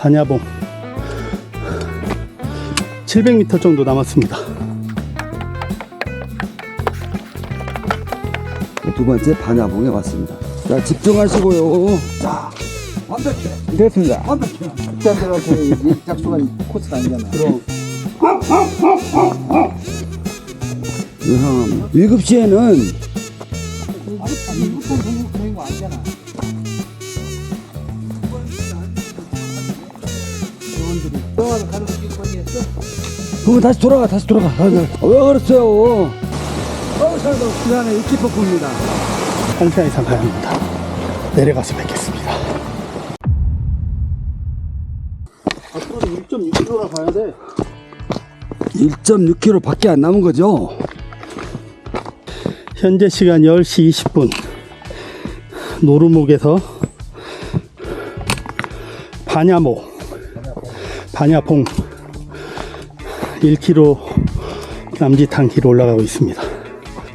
반야봉 700m 정도 남았습니다. 두 번째 반야봉에 왔습니다. 자, 집중하시고요. 자, 완벽해. 됐습니다. 완벽해. 학자들한테 약속한 코스가 아니잖아. 그럼. 음, 7시에는 병원 가는 건의했어? 그럼 다시 돌아가, 다시 돌아가. 아, 네. 왜 그랬어요? 어, 저도 이키퍼입니다. 한 시간 이상 가야 합니다. 내려가서 뵙겠습니다. 앞으로 1.6km나 가야 돼. 1.6km 밖에 안 남은 거죠? 현재 시간 10시 20분. 노루목에서 반야모, 반야봉 1km 남짓한 길 올라가고 있습니다.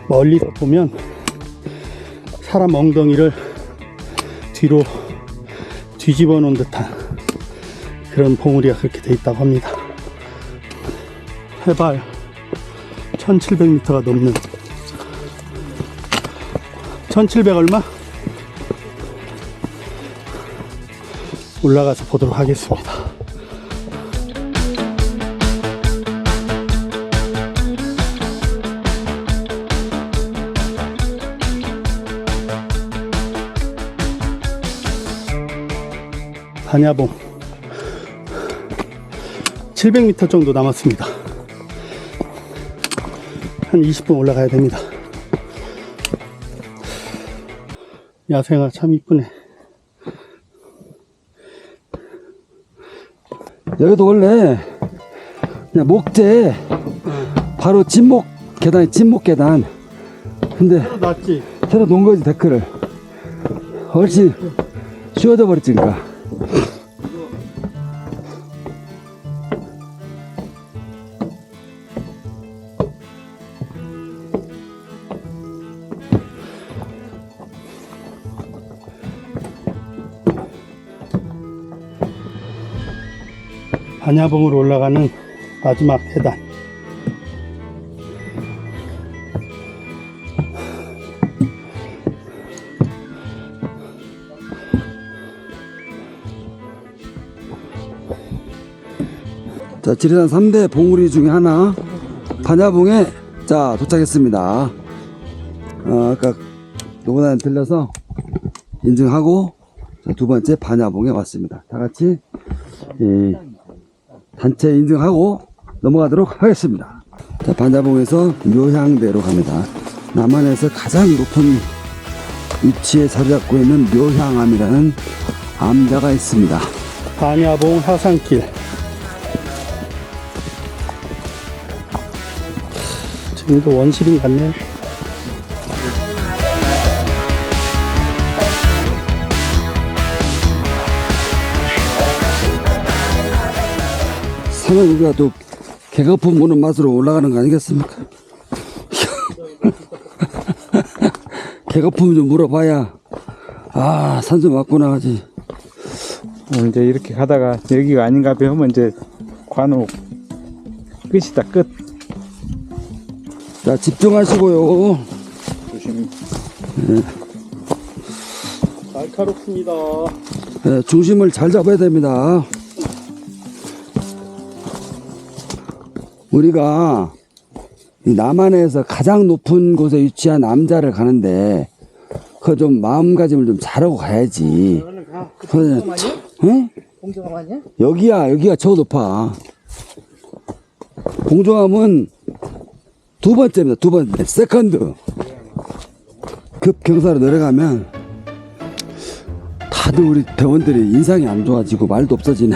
멀리서 보면 사람 엉덩이를 뒤로 뒤집어 놓은 듯한 그런 봉우리가 그렇게 돼 있다고 합니다. 해발 1700m가 넘는 1700 얼마? 올라가서 보도록 하겠습니다. 반야봉 700m 정도 남았습니다. 한 20분 올라가야 됩니다. 야생화 참 이쁘네. 여기도 원래 그냥 목재 바로 진목 계단이 진목 계단 근데 맞지? 새로 놓은 거지 데크를 훨씬 쉬워져 버렸지 그니까 반야봉으로 올라가는 마지막 계단. 자 지리산 3대 봉우리 중에 하나 반야봉에 자 도착했습니다. 어, 아까 노고단 들려서 인증하고 자, 두 번째 반야봉에 왔습니다. 다 같이 이, 단체 인증하고 넘어가도록 하겠습니다. 자 반야봉에서 묘향대로 갑니다. 남한에서 가장 높은 위치에 자리 잡고 있는 묘향암이라는 암자가 있습니다. 반야봉 하산길. 지금도 원시림 같네. 산은 우리가 또 개거품 보는 맛으로 올라가는 거 아니겠습니까? 개거품 좀 물어봐야 아 산 좀 왔구나 하지 어, 이제 이렇게 가다가 여기가 아닌가 배우면 이제 관우 끝이다 끝. 자 집중하시고요 조심. 날카롭습니다. 예, 중심을 잘 잡아야 됩니다 우리가 이 남한에서 가장 높은 곳에 위치한 남자를 가는데 그 좀 마음가짐을 좀 잘하고 가야지 그래, 응? 공정함 아니야? 여기야 여기가 저 높아 공정함은 두 번째입니다. 두 번째. 세컨드. 급 경사로 내려가면 다들 우리 대원들이 인상이 안 좋아지고 말도 없어지네.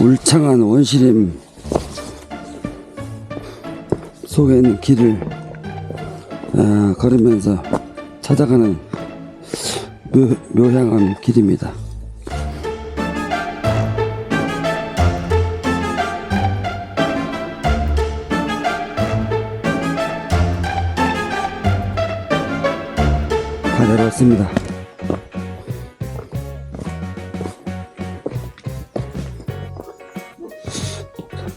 울창한 원시림 속에 있는 길을 아, 걸으면서 찾아가는 묘, 묘향한 길입니다. 다 내려왔습니다.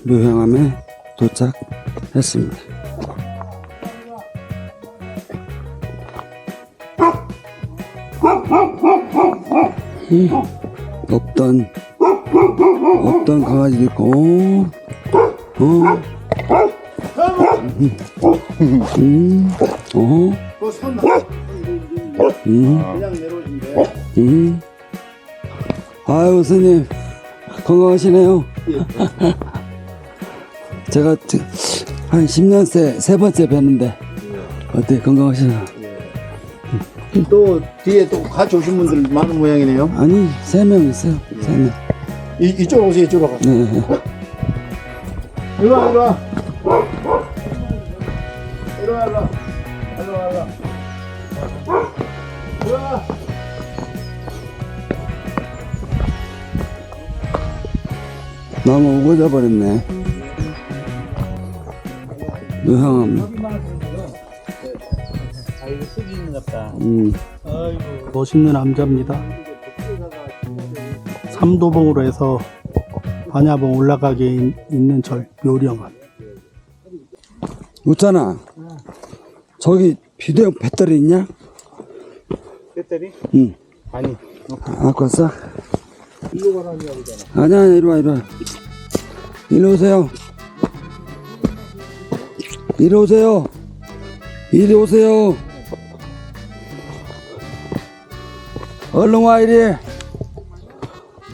묘향암에 도착했습니다. 음, 없던 없던 강아지 있고 어? 어, 음, 음, 어. 음, 그냥 내려오신데. 음. 아유, 스님, 건강하시네요. 제가 지- 한 10년 새, 세 번째 뵀는데, 어때, 건강하시나? 또 뒤에 또 같이 오신 분들 많은 모양이네요. 아니, 세 명 있어요, 세 명. 이, 이쪽으로 오세요, 이쪽으로 가. 네. 이리 와, 이리 와. 이리 와, 이리 와. 나무 우거져 버렸네. 같다. 음, 멋있는 남자입니다. 삼도봉으로 해서 반야봉 올라가게 있- 있는 절 묘령암. 웃잖아. 저기 비대용 배터리 있냐? 배터리? 응. 아니. 아, 갖고 왔어? 아니야, 아니야, 이리 와, 이리 와. 이리 오세요. 이리 오세요. 이리 오세요. 얼른 와, 이리.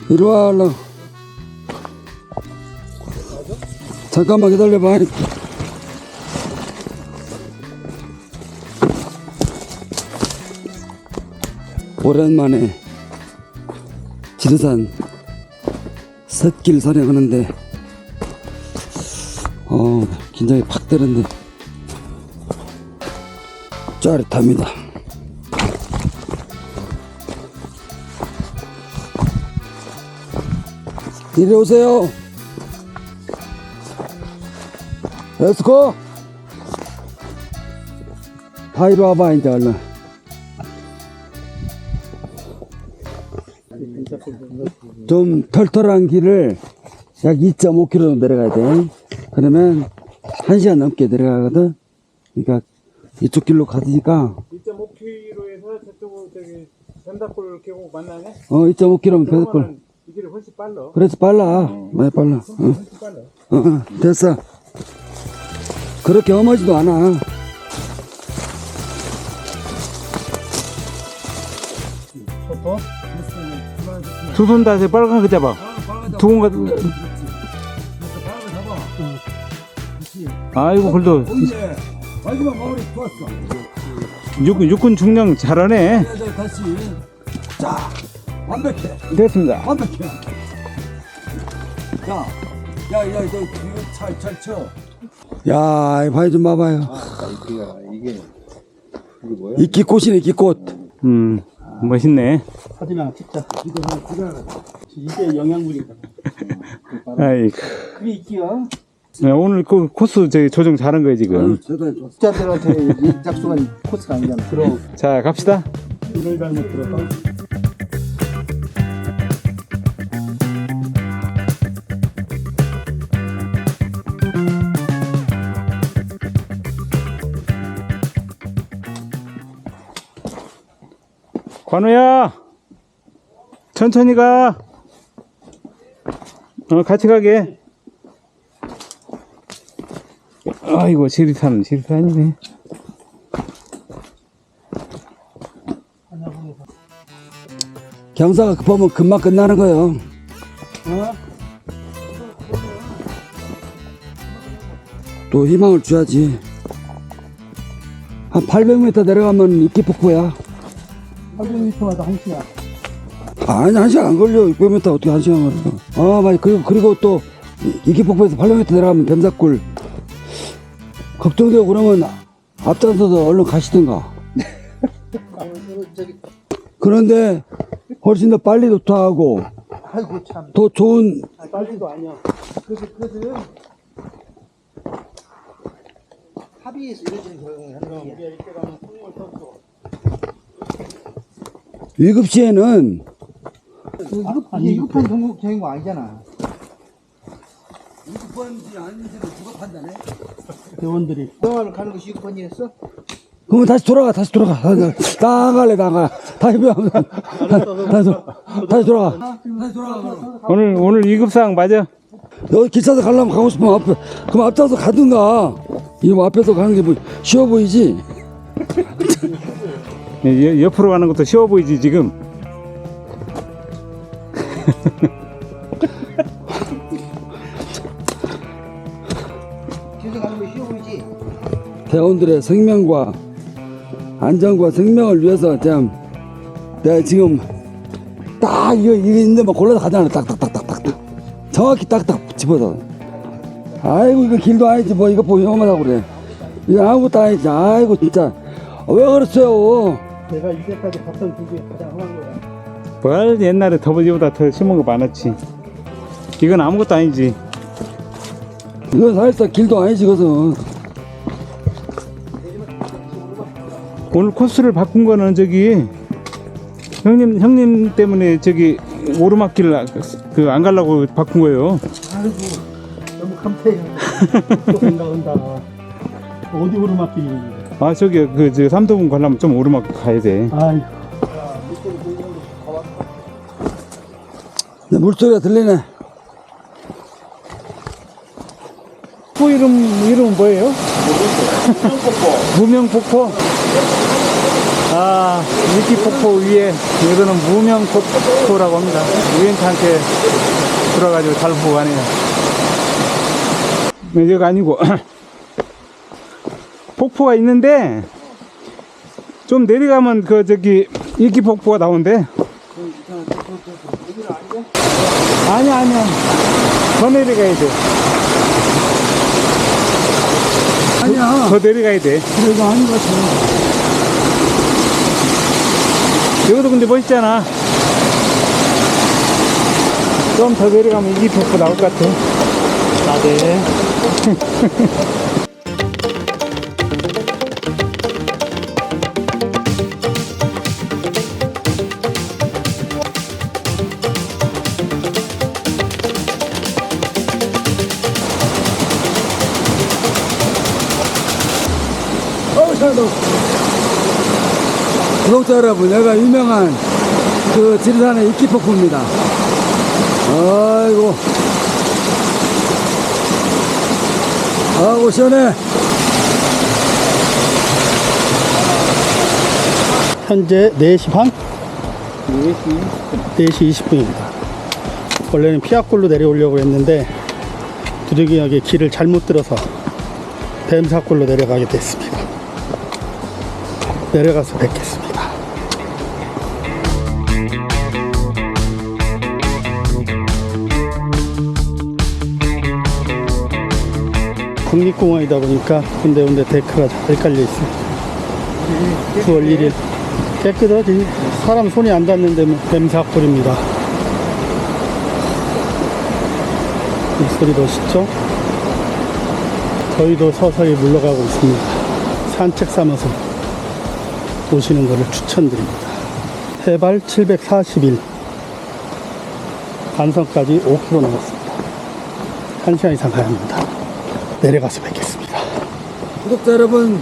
이리 와, 얼른. 잠깐만 기다려봐. 오랜만에 지리산 샛길 산행하는데 어 긴장이 팍 되는데 짜릿합니다. 이리 오세요. 다 이리 와봐 이제 얼른 좀 털털한 길을 약 2.5km 내려가야 돼. 그러면 1시간 넘게 내려가거든. 그러니까 이쪽 길로 가니까 2.5km에서 저쪽으로 저기 전다골 계곡 만나네? 어 2.5km면 배들 이 길이 훨씬 빨라. 그래서 빨라. 많이 빨라. 어. 어, 어, 됐어. 그렇게 험하지도 않아. 두 손 다세 빨간 거 잡아. 두건 가. 아이고 그래도 마지막 마무리 좋았어. 육군 육군 중령 잘하네. 다시. 자, 완벽해. 됐습니다. 완벽해. 야, 야, 야, 너 이거 잘, 잘 쳐. 야, 이 바위 좀 봐봐요. 이게 이끼꽃이네, 이끼꽃. 음 멋있네. 사진 하나 찍자. 이게 영양분이다. 아이고. 그게 있기야. 야, 오늘 그 코스 저기 조정 잘한 거야 지금. 자들한테 약속한 코스가 아니잖아. 그럼 자 갑시다. 이걸 잘못 들었다. 관우야 천천히 가. 어 같이 가게. 아이고 지리산 지리산이네. 경사가 급하면 금방 끝나는 거예요. 또 희망을 줘야지. 한 800m 내려가면 이끼 폭포야. 800m마다 한 시간. 아니 한 시간 안 걸려. 600m 어떻게 한 시간 걸려? 아 맞아 그리고, 그리고 또 이기폭포에서 800m 내려가면 뱀사골. 걱정되고 그러면 앞장서서 얼른 가시든가. 그런데 훨씬 더 빨리 도착하고 아이고 참 더 좋은 아, 빨리도 아니야. 그래서 그들은 합의해서 이루어지는 결과는 우리가 이때 가면 콩물 떴고 7시에는 위급한 동국적인 거 아니잖아. 위급한지 아닌지도 누가 판단해? 대원들이. 영화를 가는 것이 위급한 일이었어? 그러면 다시 돌아가, 다시 돌아가. 나갈래 나가. 다시 돌아가. 다시 돌아가. 다시 돌아가. 다시 돌아가. 오늘 오늘 2급상 맞아? 여기 기차서 가려면 가고 싶으면 앞에, 그럼 앞장서 가든가. 이 앞에서 가는 게 뭐 쉬워 보이지? 예, 옆으로 가는 것도 쉬워 보이지 지금. 뒤에서 가는 거 쉬워 보이지? 대원들의 생명과 안전과 생명을 위해서 참 내가 지금 딱 이거 이거 있는데 막 골라서 가잖아. 딱딱딱딱딱 정확히 딱딱 집어서. 아이고 이거 길도 아니지 뭐. 이거 보고 위험하다고 그래. 이거 아무것도 아니지. 아이고 진짜. 왜 그랬어요 내가 이제까지 봤던 길 중에 가장 험한 거야. 뭘 옛날에 더보기보다 더 심은 거 많았지. 이건 아무것도 아니지. 이건 사실상 길도 아니지 그것은 오늘 코스를 바꾼 거는 저기 형님 형님 때문에 저기 오르막길 그안 가려고 바꾼 거예요. 아이고 너무 깜패해. 또 생각한다. 어디 오르막길이 있는데. 아 저기 그 저 삼도분 가려면 좀 오르막 가야 돼. 아이고 내 물소리가 들리네 폭포 이름 이름은 뭐예요? 무명폭포. 아 일기폭포 위에 이거는 무명폭포라고 합니다. 유엔트한테 들어가지고 잘 보고 가네요. 네, 여기가 아니고 폭포가 있는데 좀 내려가면 그 저기 일기폭포가 나온대. 아니야 아니야 더 내려가야 돼. 아니야 더 내려가야 돼. 그래 이거 아닌 것 같아 여기도 근데 멋있잖아. 좀 더 내려가면 이기 폭포 나올 것 같아. 나네. 구독자 여러분 내가 유명한 그 지리산의 이끼폭포입니다 아이고 아이고 시원해 현재 4시 반? 4시 20분입니다. 원래는 피아골로 내려오려고 했는데 부득이하게 길을 잘못 들어서 뱀사골로 내려가게 됐습니다. 내려가서 뵙겠습니다. 국립공원이다 보니까 군데군데 데크가 잘 깔려 있습니다. 9월 1일. 깨끗하지. 사람 손이 안 닿는데 뭐 뱀사골입니다. 이 소리 멋있죠? 저희도 서서히 물러가고 있습니다. 산책 삼아서 오시는 것을 추천드립니다. 해발 741 간선까지 5km 남았습니다. 1시간 이상 가야 합니다 내려가서 뵙겠습니다. 구독자 여러분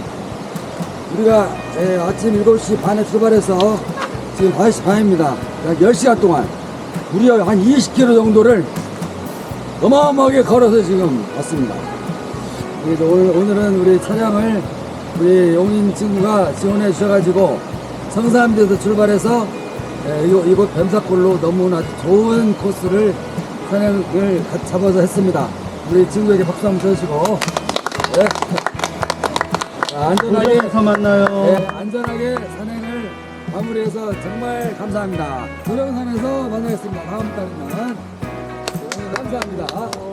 우리가 예, 아침 7시 반에 출발해서 지금 5시 반입니다. 약 10시간 동안 무려 한 20km 정도를 어마어마하게 걸어서 지금 왔습니다. 그래서 오늘, 오늘은 우리 촬영을 우리 용인 친구가 지원해 주셔가지고 성산대에서 출발해서 예, 이곳, 뱀사골로 너무나 좋은 코스를 같이 잡아서 했습니다 우리 친구에게 박수 한번 쳐주시고 예. 자, 안전하게 도전에서 만나요 네, 안전하게 산행을 마무리해서 정말 감사합니다. 도령산에서 만나겠습니다. 다음 달에는 네, 감사합니다.